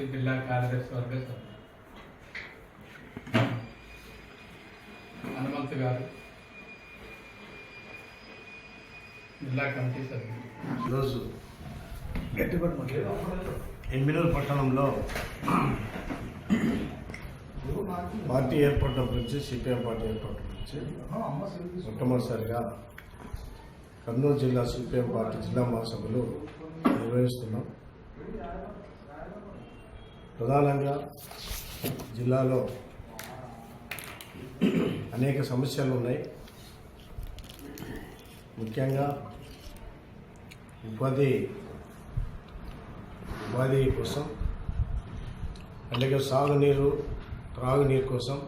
Party జిల్లా కార్యదర్శి వర్గ సభ్యులు హనుమంత్ గారు. జిల్లా కమిటీ సభ్యులు. ఈరోజు ఎమ్మినూరు పట్టణంలో పార్టీ ఏర్పడడం గురించి సిపిఎం పార్టీ ఏర్పడడం గురించి మొట్టమొదటిసారిగా కర్నూలు జిల్లా సిపిఎం పార్టీ జిల్లా మహాసభలు నిర్వహిస్తున్నాం. ప్రధానంగా జిల్లాలో అనేక సమస్యలు ఉన్నాయి. ముఖ్యంగా ఉపాధి ఉపాధి కోసం అలాగే సాగునీరు త్రాగునీరు కోసం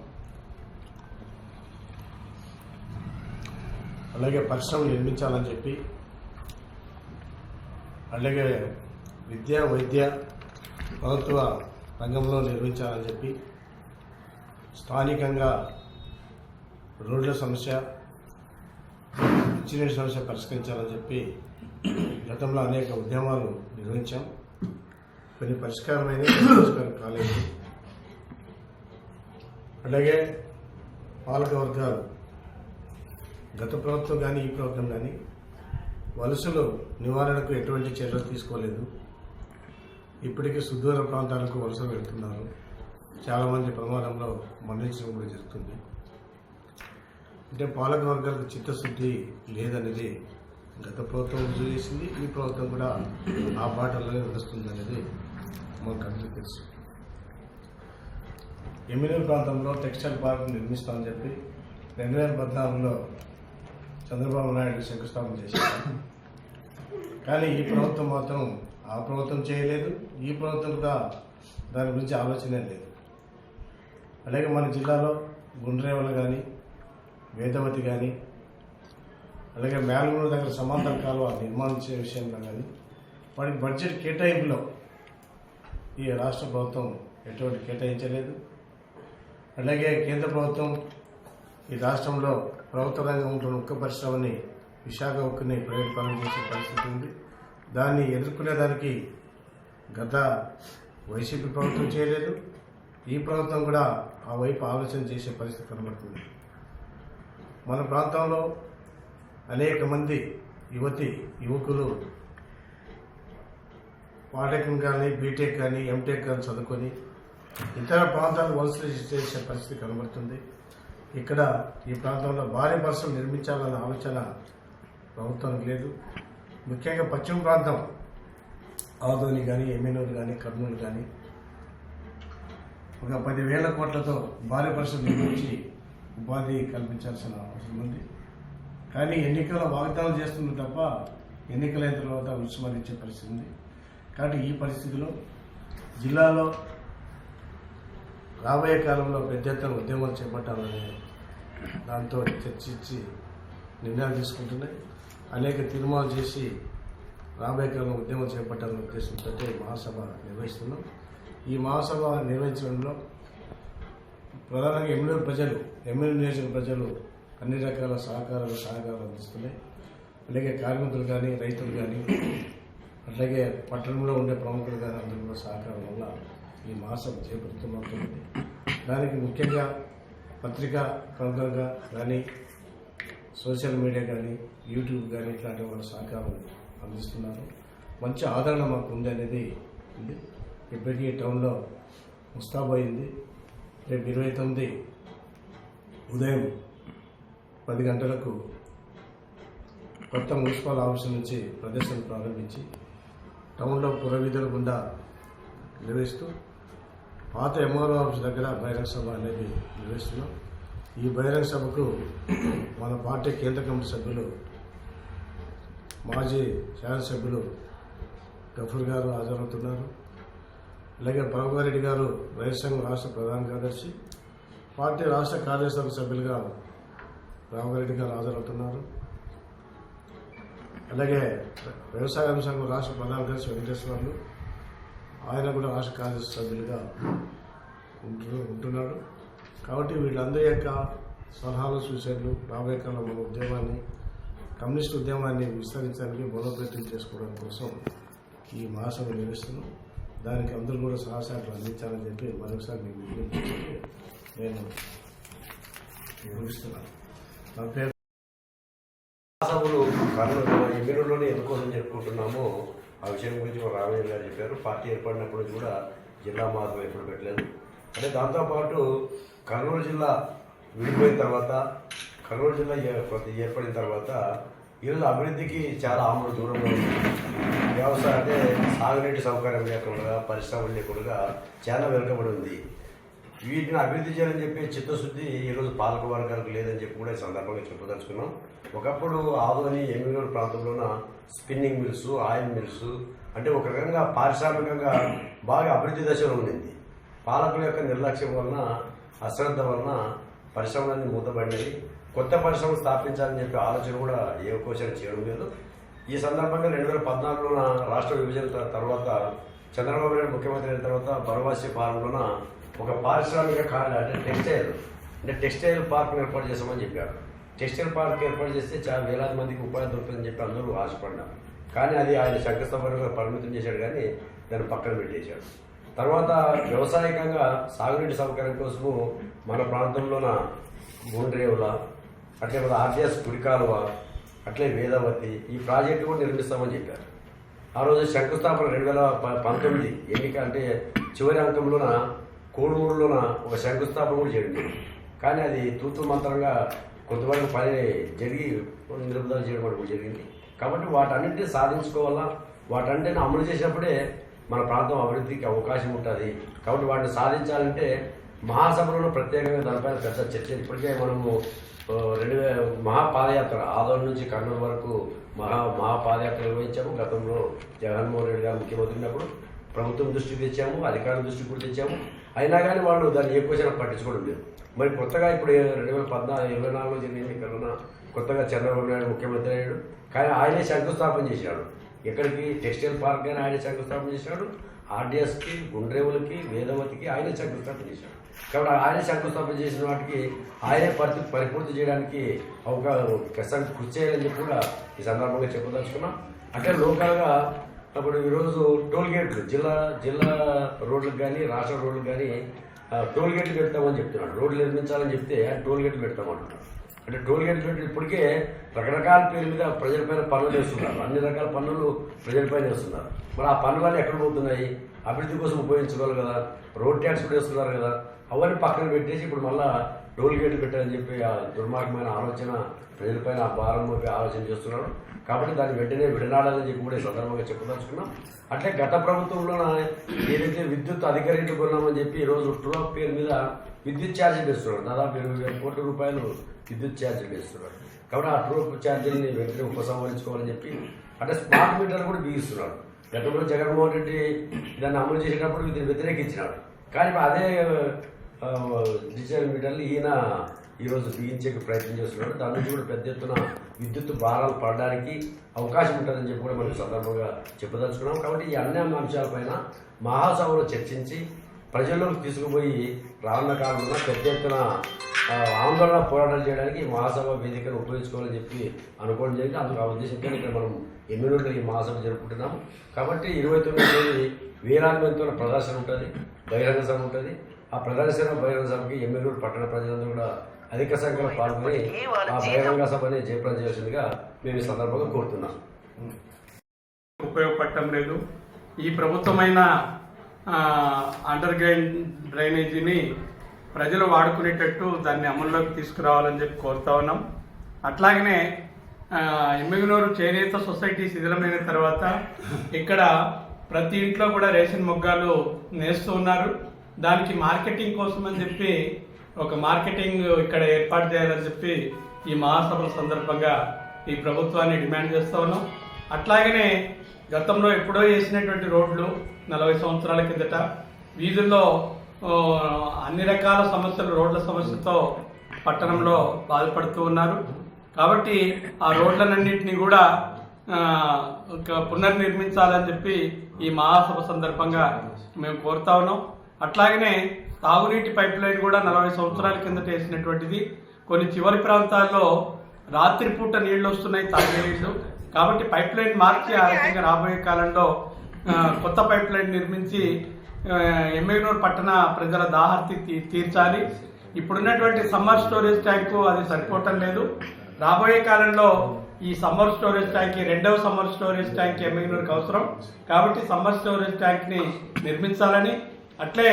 అలాగే పరిశ్రమలు నిర్మించాలని చెప్పి అలాగే విద్య వైద్య ప్రభుత్వ రంగంలో నిర్మించాలని చెప్పి స్థానికంగా రోడ్ల సమస్య ఇచ్చిన సమస్య పరిష్కరించాలని చెప్పి గతంలో అనేక ఉద్యమాలు నిర్వహించాం. కొన్ని పరిష్కారమైన పరిష్కారం కాలేదు. అలాగే పాలక వర్గాలు గత ప్రభుత్వం కానీ ఈ ప్రభుత్వం కానీ వలసలు నివారణకు ఎటువంటి చర్యలు తీసుకోలేదు. ఇప్పటికీ సుదూర ప్రాంతాలకు వలస వెళ్తున్నారు. చాలామంది ప్రమాదంలో మరణించడం కూడా జరుగుతుంది. అంటే పాలక వర్గాలకు చిత్తశుద్ధి లేదనేది గత ప్రభుత్వం రుజువు చేసింది. ఈ ప్రభుత్వం కూడా ఆ బాటలోనే నడుస్తుంది అనేది మాకు అందరికీ తెలుసు. ఎమ్మినూరు ప్రాంతంలో టెక్స్టైల్ పార్క్ నిర్మిస్తామని చెప్పి రెండు వేల పద్నాలుగులో చంద్రబాబు నాయుడు శంకుస్థాపన చేశారు. కానీ ఈ ప్రభుత్వం మాత్రం ఆ ప్రభుత్వం చేయలేదు ఈ ప్రభుత్వం కూడా దాని గురించి ఆలోచన లేదు. అలాగే మన జిల్లాలో గుండ్రేవల కానీ వేదవతి కానీ అలాగే మేలమూరు దగ్గర సమాంతర కాలువ నిర్మాణించే విషయంలో కానీ వాటికి బడ్జెట్ కేటాయింపులో ఈ రాష్ట్ర ప్రభుత్వం ఎటువంటి కేటాయించలేదు. అలాగే కేంద్ర ప్రభుత్వం ఈ రాష్ట్రంలో ప్రభుత్వ రంగం ఉంటున్న ఉక్క పరిశ్రమని విశాఖ ఉక్కుని ప్రైవేట్ పనులు చేసే పరిస్థితి ఉంది. దాన్ని ఎదుర్కొనేదానికి గత వైసీపీ ప్రభుత్వం చేయలేదు. ఈ ప్రభుత్వం కూడా ఆ వైపు ఆలోచన చేసే పరిస్థితి కనబడుతుంది. మన ప్రాంతంలో అనేక మంది యువతి యువకులు పాటెక్ కానీ బీటెక్ కానీ ఎంటెక్ కానీ చదువుకొని ఇతర ప్రాంతాలను వలస చేసే పరిస్థితి కనబడుతుంది. ఇక్కడ ఈ ప్రాంతంలో భారీ బస్సులు నిర్మించాలన్న ఆలోచన ప్రభుత్వానికి లేదు. ముఖ్యంగా పశ్చిమ ప్రాంతం ఆదోని కానీ ఎమ్మెనూరు కానీ కర్నూలు కానీ ఒక పదివేల కోట్లతో భారీ పరిశ్రమ నిర్మించి ఉపాధి కల్పించాల్సిన అవసరం ఉంది. కానీ ఎన్నికల వాగ్దానం చేస్తుంది తప్ప ఎన్నికలైన తర్వాత విస్మరించే పరిస్థితి ఉంది. కాబట్టి ఈ పరిస్థితిలో జిల్లాలో రాబోయే కాలంలో పెద్ద ఎత్తున ఉద్యమాలు చేపట్టాలని దాంతో చర్చించి నిర్ణయాలు తీసుకుంటున్నాయి. అనేక తీర్మానాలు చేసి రాబోయే కాలంలో ఉద్యమం చేపట్టాలనే ఉద్దేశంతో మహాసభ నిర్వహిస్తున్నాం. ఈ మహాసభ నిర్వహించడంలో ప్రధానంగా ఎమ్మెల్యే ప్రజలు ఎమ్మెల్యే నియోజక ప్రజలు అన్ని రకాల సహకారాలు సహకారాలు అందిస్తున్నాయి. అలాగే కార్మికులు కానీ రైతులు కానీ అట్లాగే పట్టణంలో ఉండే ప్రముఖులు కానీ అందరూ కూడా సహకారం వల్ల ఈ మహాసభ చేపడుతున్నట్టుంది దానికి ముఖ్యంగా పత్రికా ప్రముఖంగా కానీ సోషల్ మీడియా కానీ యూట్యూబ్ కానీ ఇట్లాంటి వాళ్ళ సహకారం అందిస్తున్నారు. మంచి ఆదరణ మాకు ఉంది అనేది ఉంది. ఇప్పటికీ టౌన్లో ముస్తాబోయింది రేపు ఇరవై తొమ్మిది ఉదయం పది గంటలకు కొత్త మున్సిపల్ ఆఫీస్ నుంచి ప్రదర్శన ప్రారంభించి టౌన్లో పురవీధుల గుండా నిర్వహిస్తూ పాత ఎంఆర్ఓ ఆఫీస్ దగ్గర బహిరంగ సభ అనేది నిర్వహిస్తున్నాం. ఈ బహిరంగ సభకు మన పార్టీ కేంద్ర కమిటీ సభ్యులు మాజీ శాసనసభ్యులు గఫూర్ గారు హాజరవుతున్నారు. అలాగే ప్రభారెడ్డి గారు రైతు సంఘం రాష్ట్ర ప్రధాన కార్యదర్శి పార్టీ రాష్ట్ర కార్యసభ సభ్యులుగా రామగారెడ్డి గారు హాజరవుతున్నారు. అలాగే వ్యవసాయ సంఘం రాష్ట్ర ప్రధాన కార్యదర్శి వెంకటేశ్వర్లు ఆయన కూడా రాష్ట్ర కార్యదర్శి సభ్యులుగా ఉంటు ఉంటున్నాడు కాబట్టి వీళ్ళందరి యొక్క సలహాలు సూచనలు రాబోయే కాలంలో మన ఉద్యమాన్ని కమ్యూనిస్ట్ ఉద్యమాన్ని విస్తరించడానికి బలోపేతం చేసుకోవడం కోసం ఈ మహాసభ నిర్వహిస్తున్నాం. దానికి అందరూ కూడా సహసాట్లు అందించాలని చెప్పి మరొకసారి మీకు విజ్ఞప్తి నేను ముగిస్తున్నాను నా పేరు సభలు కర్నూలు ఎందుకోసం జరుపుకుంటున్నామో ఆ విషయం గురించి మా రామయ్య గారు చెప్పారు. పార్టీ ఏర్పడినప్పుడు కూడా జిల్లా మాత్రం ఎప్పుడు పెట్టలేదు. అంటే దాంతోపాటు కర్నూలు జిల్లా విడిపోయిన తర్వాత కర్నూలు జిల్లా కొద్ది ఏర్పడిన తర్వాత ఈరోజు అభివృద్ధికి చాలా ఆమడ దూరంలో ఉంది. వ్యవసాయం అంటే సాగునీటి సౌకర్యం లేకుండా పరిశ్రమలు లేకుండా చాలా వెనుకబడి ఉంది. వీటిని అభివృద్ధి చేయాలని చెప్పి చిత్తశుద్ధి ఈరోజు పాలక వర్గాలకు లేదని చెప్పి కూడా ఈ సందర్భంగా చెప్పదలుచుకున్నాం. ఒకప్పుడు ఆదోని ఎమ్మిగూరు ప్రాంతంలోన స్పిన్నింగ్ మిల్స్ ఆయిల్ మిల్స్ అంటే ఒక రకంగా పారిశ్రామికంగా బాగా అభివృద్ధి దశలో ఉండింది. పాలకుల యొక్క నిర్లక్ష్యం వలన అశ్రద్ధ వలన పరిశ్రమలన్నీ మూతబడినవి కొత్త పరిశ్రమలు స్థాపించాలని చెప్పి ఆలోచన కూడా ఏ ఒక్కోసారి చేయడం లేదు. ఈ సందర్భంగా రెండు వేల పద్నాలుగులోన రాష్ట్ర విభజన తర్వాత చంద్రబాబు నాయుడు ముఖ్యమంత్రి అయిన తర్వాత బరవాసి ఫారంలోన ఒక పారిశ్రామిక కాలనీ అంటే టెక్స్టైల్ అంటే టెక్స్టైల్ పార్క్ ఏర్పాటు చేస్తామని చెప్పాడు టెక్స్టైల్ పార్క్ ఏర్పాటు చేస్తే చాలా వేలాది మందికి ఉపాధి దొరుకుతుందని చెప్పి అందరూ ఆశపడ్డారు. కానీ అది ఆయన శంకుస్థాపనగా పరిమితం చేశాడు కానీ దాన్ని పక్కన పెట్టేశాడు. తర్వాత వ్యవసాయకంగా సాగునీటి సౌకర్యం కోసము మన ప్రాంతంలోన గుండ్రేవుల అట్లే మన ఆర్టీఎస్ గుడికాలువ అట్లే వేదవతి ఈ ప్రాజెక్టు కూడా నిర్మిస్తామని చెప్పారు. ఆ రోజు శంకుస్థాపన రెండు వేల ప- పంతొమ్మిది ఎన్నిక అంటే చివరి అంకంలోన కోడుమూరులోన ఒక శంకుస్థాపన కూడా జరిగింది. కానీ అది తూతు మంత్రంగా కొంతవరకు పని జరిగి నిలుపుదల చేయడం కూడా జరిగింది. కాబట్టి వాటన్నింటినీ సాధించుకోవాలా? వాటన్నింటిని అమలు చేసినప్పుడే మన ప్రాంతం అభివృద్ధికి అవకాశం ఉంటుంది. కాబట్టి వాటిని సాధించాలంటే మహాసభలో ప్రత్యేకంగా దానిపైన పెద్ద చర్చ. ఇప్పటికే మనము రెండు వేల మహాపాదయాత్ర ఆదోళన నుంచి కర్నూలు వరకు మహా మహాపాదయాత్ర నిర్వహించాము. గతంలో జగన్మోహన్ రెడ్డి గారు ముఖ్యమంత్రి ఉన్నప్పుడు ప్రభుత్వం దృష్టికి తెచ్చాము అధికారుల దృష్టికి కూడా తెచ్చాము. అయినా కానీ వాళ్ళు దాన్ని ఏ క్వశ్చన్ పట్టించుకోవడం లేదు. మరి కొత్తగా ఇప్పుడు రెండు వేల పద్నాలుగు ఇరవై నాలుగులో జరిగిన కరోనా కొత్తగా చంద్రబాబు నాయుడు ముఖ్యమంత్రి అయ్యాడు. కానీ ఆయనే శంకుస్థాపన చేశాడు. ఎక్కడికి? టెక్స్టైల్ పార్క్ అని ఆయన శంకుస్థాపన చేశాడు. ఆర్డిఎస్కి గుండ్రేవులకి వేదవతికి ఆయనే శంకుస్థాపన చేశాడు. కాబట్టి ఆయన శంకుస్థాపన చేసిన వాటికి ఆయనే పరి పరిపూర్తి చేయడానికి అవకాశం కృషి చేయాలని చెప్పి కూడా ఈ సందర్భంగా చెప్పదలుచుకున్నాం. అంటే లోకల్గా అప్పుడు ఈరోజు టోల్ గేట్లు జిల్లా జిల్లా రోడ్లకు కానీ రాష్ట్ర రోడ్లకు కానీ ఆ, టోల్ గేట్లు పెడతామని చెప్తున్నాడు. రోడ్లు నిర్మించాలని చెప్తే ఆ టోల్ గేట్లు పెడతామంటున్నాడు. అంటే టోల్ గేట్ ఇప్పటికే రకరకాల పేరు మీద ప్రజలపైన పనులు వేస్తున్నారు అన్ని రకాల పనులు ప్రజలపైన వేస్తున్నారు మరి ఆ పన్నులన్నీ ఎక్కడ పోతున్నాయి? అభివృద్ధి కోసం ఉపయోగించుకోవాలి కదా? రోడ్ ట్యాక్స్ కూడా వేస్తున్నారు కదా? అవన్నీ పక్కన పెట్టేసి ఇప్పుడు మళ్ళా టోల్ గేట్లు పెట్టాలని చెప్పి ఆ దుర్మార్గమైన ఆలోచన ప్రజలపైన ఆ భారం ఆలోచన చేస్తున్నాడు కాబట్టి దాన్ని వెంటనే విడనాడాలని చెప్పి కూడా ఈ సందర్భంగా చెప్పదలుచుకున్నాం. అట్లే గత ప్రభుత్వంలో ఏదైతే విద్యుత్ అధిక రేట్లు కొన్నామని చెప్పి ఈరోజు ట్రోక్ పేరు మీద విద్యుత్ ఛార్జీలు వేస్తున్నాడు దాదాపు ఇరవై వేల కోట్ల రూపాయలు విద్యుత్ ఛార్జీలు వేస్తున్నారు. కాబట్టి ఆ ట్రోక్ ఛార్జీలని వెంటనే ఉపసంహరించుకోవాలని చెప్పి అంటే స్మార్ట్ మీటర్ కూడా బిగిస్తున్నాడు గతంలో జగన్మోహన్ రెడ్డి దాన్ని అమలు చేసేటప్పుడు వీటిని వ్యతిరేకించినాడు కానీ అదే డిజిటల్ మీటర్లు ఈయన ఈరోజు బిగించే ప్రయత్నం చేస్తున్నాడు దాని నుంచి కూడా పెద్ద ఎత్తున విద్యుత్ భారాలు పడడానికి అవకాశం ఉంటుందని చెప్పి కూడా మనం సందర్భంగా చెప్పదలుచుకున్నాం. కాబట్టి ఈ అన్ని అంశాలపైన మహాసభలో చర్చించి ప్రజల్లోకి తీసుకుపోయి రానున్న కాలంలో పెద్ద ఎత్తున ఆందోళన పోరాటాలు చేయడానికి మహాసభ వేదికను ఉపయోగించుకోవాలని చెప్పి అనుకోవడం జరిగింది. అందుకు ఆ ఉద్దేశంతో ఇక్కడ మనం ఎమ్మెల్యేలు ఈ మహాసభ జరుపుకుంటున్నాము కాబట్టి ఇరవై తొమ్మిది తేదీ వేలాది మందితో ప్రదర్శన ఉంటుంది బహిరంగ సభ ఉంటుంది. ఆ ప్రదర్శన బహిరంగ సభకి ఎమ్మెల్యేలు పట్టణ ప్రజలందరూ కూడా అధిక సంఖ్యలో పాల్గొని ఆ బహిరంగ సభని చేయాల్సిందిగా మేము ఈ సందర్భంగా కోరుతున్నాం. ఉపయోగపడటం లేదు. ఈ ప్రభుత్వమైన అండర్ గ్రౌండ్ డ్రైనేజీని ప్రజలు వాడుకునేటట్టు దాన్ని అమల్లోకి తీసుకురావాలని చెప్పి కోరుతా ఉన్నాం. అట్లాగనే ఎమ్మిగనూరు చేనేత సొసైటీ శిథిలమైన తర్వాత ఇక్కడ ప్రతి ఇంట్లో కూడా రేషన్ మొగ్గాలు నేస్తూ ఉన్నారు. దానికి మార్కెటింగ్ కోసం అని చెప్పి ఒక మార్కెటింగ్ ఇక్కడ ఏర్పాటు చేయాలని చెప్పి ఈ మహాసభల సందర్భంగా ఈ ప్రభుత్వాన్ని డిమాండ్ చేస్తా ఉన్నాం. అట్లాగనే గతంలో ఎప్పుడో వేసినటువంటి రోడ్లు నలభై సంవత్సరాల కిందట వీధుల్లో అన్ని రకాల సమస్యలు రోడ్ల సమస్యతో పట్టణంలో బాధపడుతూ ఉన్నారు. కాబట్టి ఆ రోడ్లన్నింటినీ కూడా ఒక పునర్నిర్మించాలని చెప్పి ఈ మహాసభ సందర్భంగా మేము కోరుతా ఉన్నాం. అట్లాగనే తాగునీటి పైప్ లైన్ కూడా నలభై సంవత్సరాల కిందట వేసినటువంటిది. కొన్ని చివరి ప్రాంతాల్లో రాత్రిపూట నీళ్ళు వస్తున్నాయి తాగే నీళ్ళు కాబట్టి పైప్ లైన్ మార్చి ఆ రకంగా రాబోయే కాలంలో కొత్త పైప్ లైన్ నిర్మించి ఆ, పట్టణ ప్రజల దాహర్తి తీ- తీర్చాలి. ఇప్పుడున్నటువంటి సమ్మర్ స్టోరేజ్ ట్యాంకు అది సరిపోవటం లేదు. రాబోయే కాలంలో ఈ సమ్మర్ స్టోరేజ్ ట్యాంక్ రెండవ సమ్మర్ స్టోరేజ్ ట్యాంక్ ఎమ్మెగనూరుకి అవసరం. కాబట్టి సమ్మర్ స్టోరేజ్ ట్యాంక్ని నిర్మించాలని అట్లే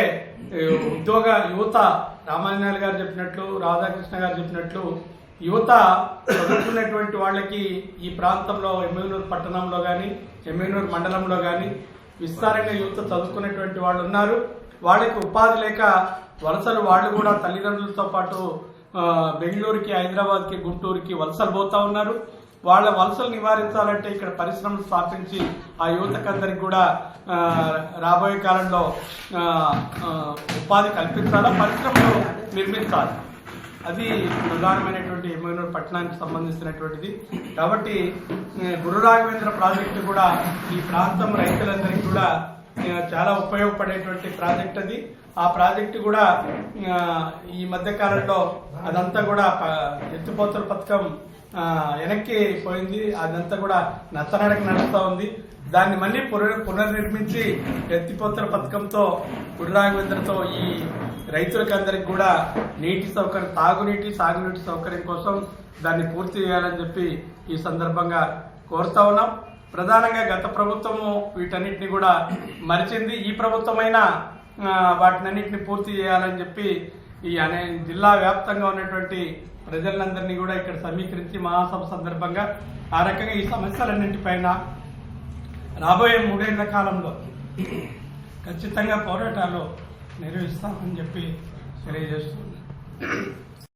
ఉద్యోగ యువత రామాంజనాలు గారు చెప్పినట్లు రాధాకృష్ణ గారు చెప్పినట్లు యువత చదువుకున్నటువంటి వాళ్ళకి ఈ ప్రాంతంలో ఎమ్మెనూరు పట్టణంలో కానీ ఎమ్మెనూరు మండలంలో కానీ విస్తారంగా యువత చదువుకున్నటువంటి వాళ్ళు ఉన్నారు. వాళ్ళకి ఉపాధి లేక వలసలు వాళ్ళు కూడా తల్లిదండ్రులతో పాటు బెంగళూరుకి హైదరాబాద్కి గుంటూరుకి వలసలు పోతా ఉన్నారు. వాళ్ళ వలసలు నివారించాలంటే ఇక్కడ పరిశ్రమలు స్థాపించి ఆ యువతకందరికి కూడా రాబోయే కాలంలో ఉపాధి కల్పించాలా పరిశ్రమలు నిర్మించాలి? అది ప్రధానమైనటువంటి ఏమైనా పట్టణానికి సంబంధించినటువంటిది. కాబట్టి గురు రాఘవేంద్ర ప్రాజెక్టు కూడా ఈ ప్రాంతం రైతులందరికీ కూడా చాలా ఉపయోగపడేటువంటి ప్రాజెక్ట్ అది. ఆ ప్రాజెక్టు కూడా ఈ మధ్య కాలంలో అదంతా కూడా ఎత్తిపోతల పథకం వెనక్కి పోయింది. అదంతా కూడా నత్తనడక నడుస్తూ ఉంది. దాన్ని మళ్ళీ పునర్ పునర్నిర్మించి ఎత్తిపోతల పథకంతో గుడి రాఘవేంద్రతో ఈ రైతులకి అందరికి కూడా నీటి సౌకర్యం తాగునీటి సాగునీటి సౌకర్యం కోసం దాన్ని పూర్తి చేయాలని చెప్పి ఈ సందర్భంగా కోరుతా ఉన్నాం. ప్రధానంగా గత ప్రభుత్వము వీటన్నిటిని కూడా మరిచింది. ఈ ప్రభుత్వమైనా వాటినన్నింటినీ పూర్తి చేయాలని చెప్పి ఈ అనే జిల్లా వ్యాప్తంగా ఉన్నటువంటి ప్రజలందరినీ కూడా ఇక్కడ సమీకరించి మహాసభ సందర్భంగా ఆ రకంగా ఈ సమస్యలన్నింటిపైన రాబోయే మూడేళ్ళ కాలంలో ఖచ్చితంగా పోరాటాలు నిర్వహిస్తామని చెప్పి తెలియజేస్తున్నాను.